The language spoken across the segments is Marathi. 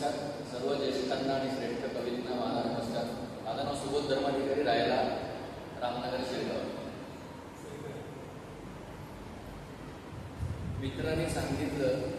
नमस्कार. सर्व ज्येष्ठांना आणि श्रेष्ठ कवींना माझा नमस्कार. माझं नाव सुबोध धर्माधिकारी रायला रामनगर शिरगाव. मित्रांनी सांगितलं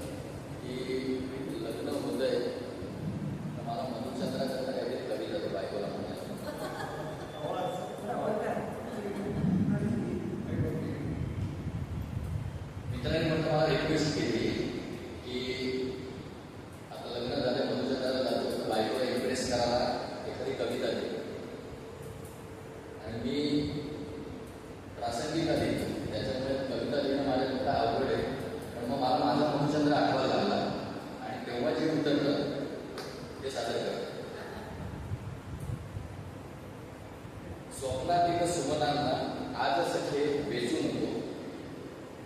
स्वप्नातील सुमनांना आज सखे वेचू नको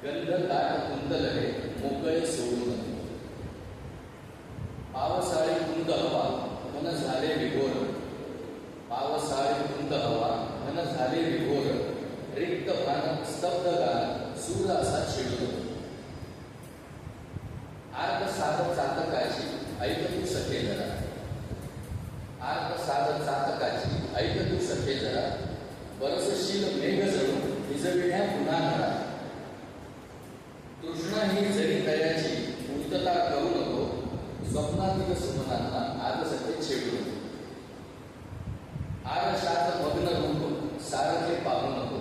गंध दाट कुंदलरे मोकळे सोडू नको पावसाळी कुंद हवा मन झाले विभोर. पावसाळी कुंद हवा मन झाले विभोर. रिक्त प्राण स्तब्ध गान सूर असा छिडतो ही जरी तयाची पूर्तता करू नको स्वप्नातील सुमनांना आज सत्य छेडू नको. आरशात मग्न रूप सारखे पाहू नको.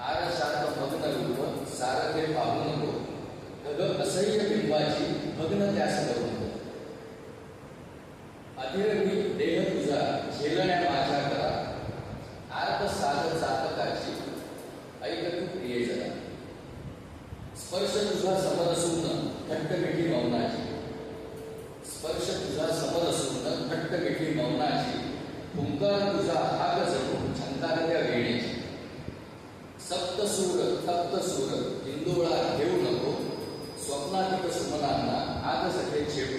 आरशात मग्न रूप सारखे पाहू नको. गग असह्य बिंबाची मग्न त्यास करू नको. अधिरवी स्पर्श तुझा समज असून घट्ट मिठी मौनाची. स्पर्श तुझा समज असून घट्ट मिठी मौनाची. हुंकार तुझा हाग जणू सप्त सूर सप्तसूर तप्तसूर हिंदुळा घेऊ नको. स्वप्नातीत सुमनांना आग सगळे छेप